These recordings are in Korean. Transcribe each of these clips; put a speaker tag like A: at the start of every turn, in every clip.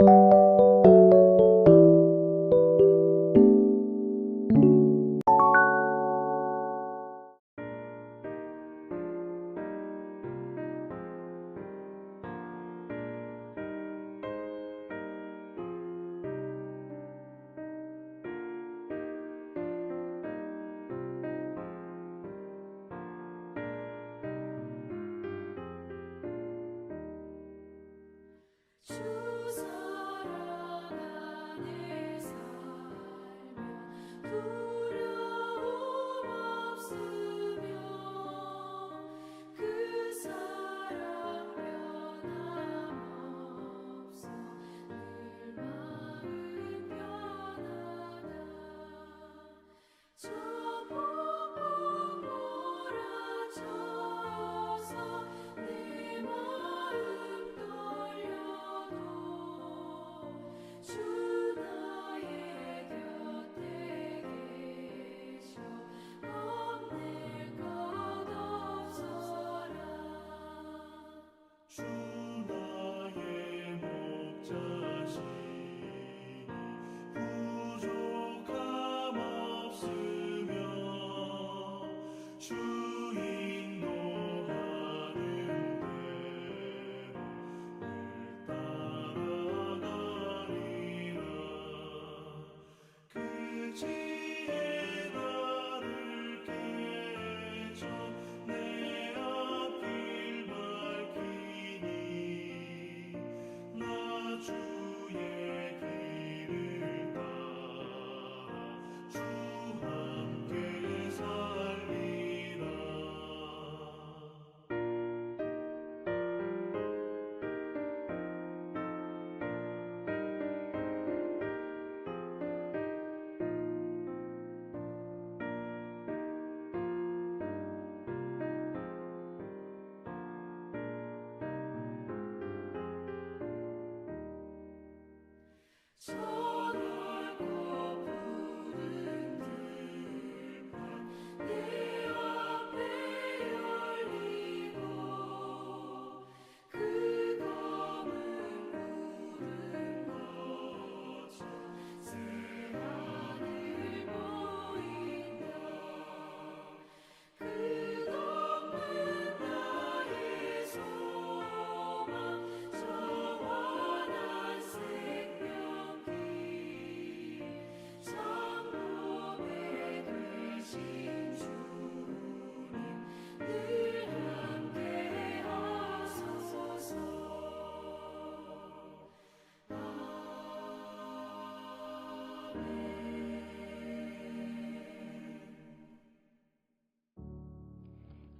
A: 주
B: 지
A: 저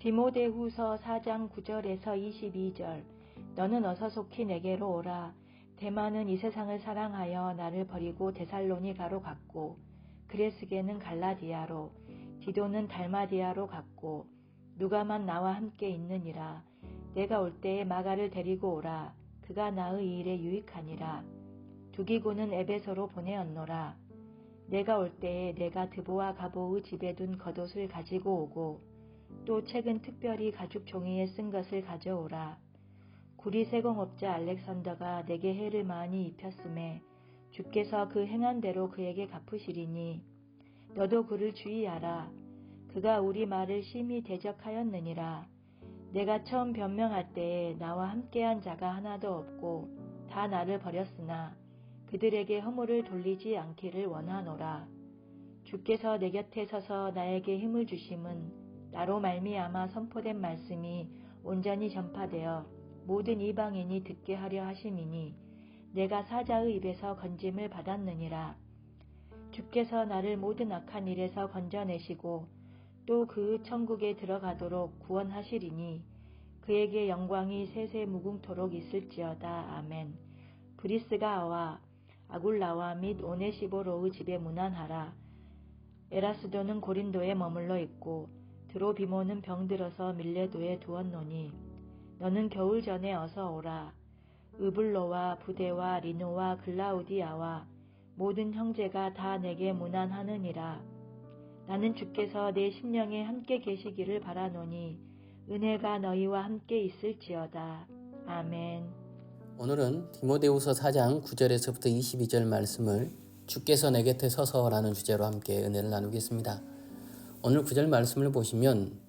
C: 디모데후서 4장 9절에서 22절. 너는 어서 속히 내게로 오라. 대만은 이 세상을 사랑하여 나를 버리고 데살로니가로 갔고 그레스게는 갈라디아로 디도는 달마디아로 갔고 누가만 나와 함께 있느니라. 내가 올 때에 마가를 데리고 오라. 그가 나의 일에 유익하니라. 두기고는 에베소로 보내었노라. 내가 올 때에 내가 드보와 가보의 집에 둔 겉옷을 가지고 오고 또 책은 특별히 가죽 종이에 쓴 것을 가져오라. 구리 세공업자 알렉산더가 내게 해를 많이 입혔음에 주께서 그 행한 대로 그에게 갚으시리니 너도 그를 주의하라. 그가 우리 말을 심히 대적하였느니라. 내가 처음 변명할 때에 나와 함께한 자가 하나도 없고 다 나를 버렸으나 그들에게 허물을 돌리지 않기를 원하노라. 주께서 내 곁에 서서 나에게 힘을 주심은 나로 말미암아 선포된 말씀이 온전히 전파되어 모든 이방인이 듣게 하려 하심이니 내가 사자의 입에서 건짐을 받았느니라. 주께서 나를 모든 악한 일에서 건져내시고 또 그 천국에 들어가도록 구원하시리니 그에게 영광이 세세 무궁토록 있을지어다. 아멘. 브리스가와 아굴라와 및 오네시보로의 집에 문안하라. 에라스도는 고린도에 머물러 있고 드로비모는 병들어서 밀레도에 두었노니 너는 겨울 전에 어서 오라. 으블로와 부대와 리노와 글라우디아와 모든 형제가 다 내게 문안하느니라. 나는 주께서 내 심령에 함께 계시기를 바라노니 은혜가 너희와 함께 있을지어다. 아멘.
D: 오늘은 디모데후서 4장 9절에서부터 22절 말씀을 주께서 내 곁에 서서라는 주제로 함께 은혜를 나누겠습니다. 오늘 9절 말씀을 보시면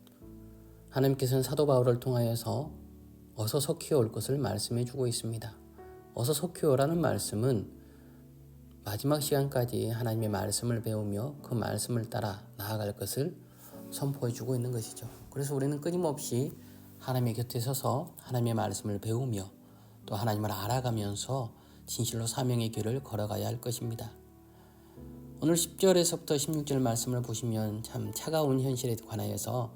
D: 하나님께서는 사도 바울을 통하여서 어서 속히 올 것을 말씀해 주고 있습니다. 어서 속히 오라는 말씀은 마지막 시간까지 하나님의 말씀을 배우며 그 말씀을 따라 나아갈 것을 선포해 주고 있는 것이죠. 그래서 우리는 끊임없이 하나님의 곁에 서서 하나님의 말씀을 배우며 또 하나님을 알아가면서 진실로 사명의 길을 걸어가야 할 것입니다. 오늘 10절에서부터 16절 말씀을 보시면 참 차가운 현실에 관하여서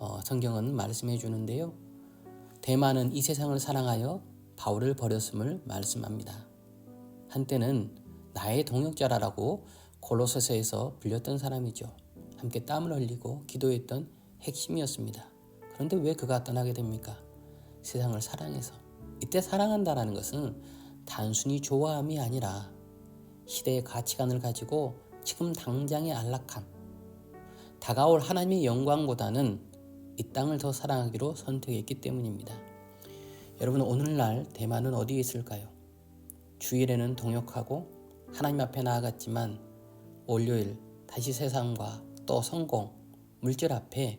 D: 어, 성경은 말씀해 주는데요. 대만은 이 세상을 사랑하여 바울을 버렸음을 말씀합니다. 한때는 나의 동역자라고 골로새서에서 불렸던 사람이죠. 함께 땀을 흘리고 기도했던 핵심이었습니다. 그런데 왜 그가 떠나게 됩니까? 세상을 사랑해서. 이때 사랑한다라는 것은 단순히 좋아함이 아니라 시대의 가치관을 가지고 지금 당장의 안락함, 다가올 하나님의 영광보다는 이 땅을 더 사랑하기로 선택했기 때문입니다. 여러분 오늘날 대만은 어디에 있을까요? 주일에는 동역하고 하나님 앞에 나아갔지만 월요일 다시 세상과 또 성공, 물질 앞에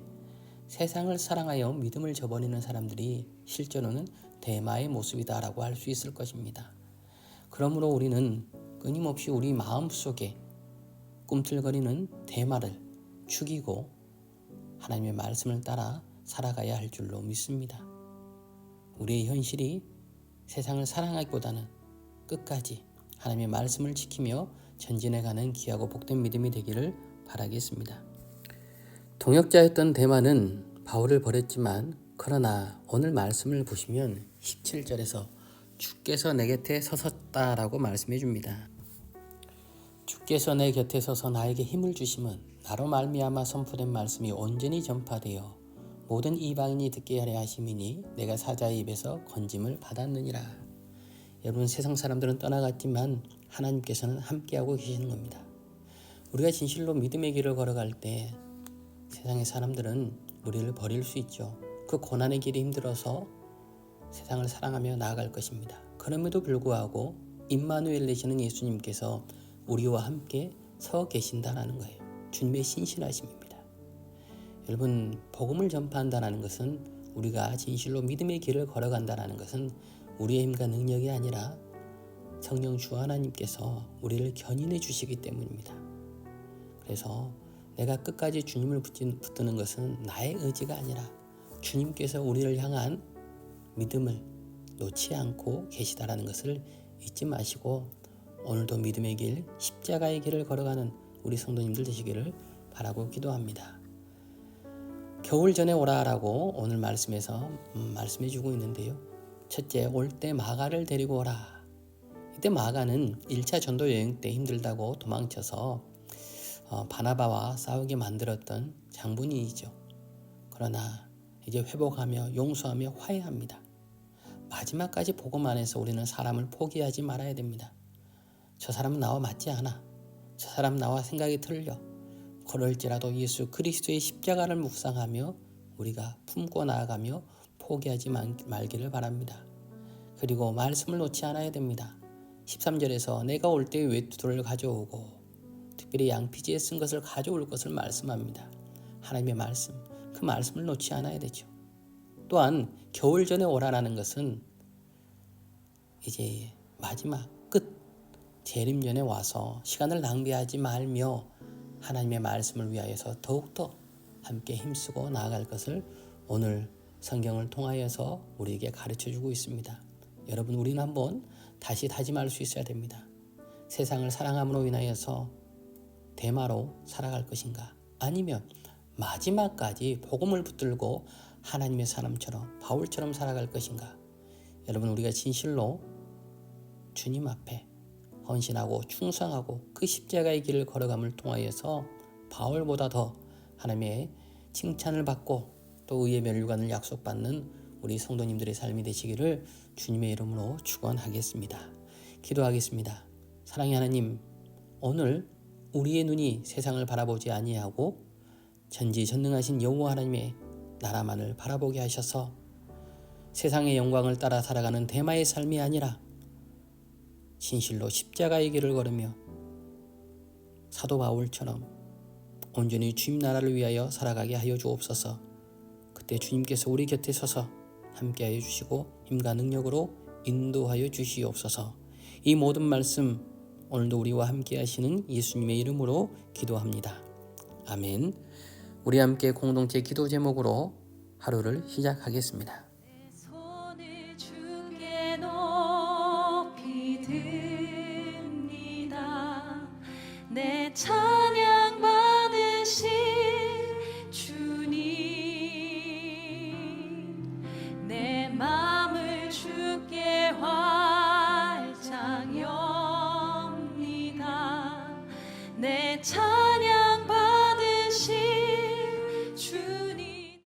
D: 세상을 사랑하여 믿음을 저버리는 사람들이 실제로는 대마의 모습이다라고 할 수 있을 것입니다. 그러므로 우리는 끊임없이 우리 마음 속에 꿈틀거리는 대마를 죽이고 하나님의 말씀을 따라 살아가야 할 줄로 믿습니다. 우리의 현실이 세상을 사랑하기보다는 끝까지 하나님의 말씀을 지키며 전진해가는 귀하고 복된 믿음이 되기를 바라겠습니다. 동역자였던 대만은 바울을 버렸지만 그러나 오늘 말씀을 보시면 17절에서 주께서 내 곁에 서섰다라고 말씀해 줍니다. 주께서 내 곁에 서서 나에게 힘을 주심은 나로 말미암아 선포된 말씀이 온전히 전파되어 모든 이방인이 듣게 하려 하심이니 내가 사자의 입에서 건짐을 받았느니라. 여러분 세상 사람들은 떠나갔지만 하나님께서는 함께하고 계시는 겁니다. 우리가 진실로 믿음의 길을 걸어갈 때 세상의 사람들은 우리를 버릴 수 있죠. 그 고난의 길이 힘들어서 세상을 사랑하며 나아갈 것입니다. 그럼에도 불구하고 임마누엘 되시는 예수님께서 우리와 함께 서 계신다라는 거예요. 주님의 신실하심입니다. 여러분 복음을 전파한다는 것은 우리가 진실로 믿음의 길을 걸어간다는 것은 우리의 힘과 능력이 아니라 성령 주 하나님께서 우리를 견인해 주시기 때문입니다. 그래서 내가 끝까지 주님을 붙드는 것은 나의 의지가 아니라 주님께서 우리를 향한 믿음을 놓지 않고 계시다라는 것을 잊지 마시고 오늘도 믿음의 길, 십자가의 길을 걸어가는 우리 성도님들 되시기를 바라고 기도합니다. 겨울 전에 오라라고 오늘 말씀에서 음, 말씀해 주고 있는데요. 첫째, 올 때 마가를 데리고 오라. 이때 마가는 1차 전도 여행 때 힘들다고 도망쳐서 어, 바나바와 싸우게 만들었던 장본인이죠. 그러나 이제 회복하며 용서하며 화해합니다. 마지막까지 복음 안에서 우리는 사람을 포기하지 말아야 됩니다. 저 사람은 나와 맞지 않아. 저 사람 나와 생각이 틀려. 그럴지라도 예수 그리스도의 십자가를 묵상하며 우리가 품고 나아가며 포기하지 말기를 바랍니다. 그리고 말씀을 놓지 않아야 됩니다. 13절에서 내가 올 때 외투를 가져오고 특별히 양피지에 쓴 것을 가져올 것을 말씀합니다. 하나님의 말씀, 그 말씀을 놓지 않아야 되죠. 또한 겨울 전에 오라라는 것은 이제 마지막 끝 재림 전에 와서 시간을 낭비하지 말며 하나님의 말씀을 위하여서 더욱더 함께 힘쓰고 나아갈 것을 오늘 성경을 통하여서 우리에게 가르쳐 주고 있습니다. 여러분 우리는 한번 다시 다짐할 수 있어야 됩니다. 세상을 사랑함으로 인하여서 대마로 살아갈 것인가? 아니면 마지막까지 복음을 붙들고 하나님의 사람처럼 바울처럼 살아갈 것인가? 여러분 우리가 진실로 주님 앞에 헌신하고 충성하고 그 십자가의 길을 걸어감을 통하여서 바울보다 더 하나님의 칭찬을 받고 또 의의 멸류관을 약속받는 우리 성도님들의 삶이 되시기를 주님의 이름으로 축원하겠습니다. 기도하겠습니다. 사랑의 하나님, 오늘 우리의 눈이 세상을 바라보지 아니하고 전지전능하신 여호와 하나님의 나라만을 바라보게 하셔서 세상의 영광을 따라 살아가는 대마의 삶이 아니라 진실로 십자가의 길을 걸으며 사도 바울처럼 온전히 주님 나라를 위하여 살아가게 하여 주옵소서. 그때 주님께서 우리 곁에 서서 함께하여 주시고 힘과 능력으로 인도하여 주시옵소서. 이 모든 말씀 오늘도 우리와 함께 하시는 예수님의 이름으로 기도합니다. 아멘. 우리 함께 공동체 기도 제목으로 하루를 시작하겠습니다. 차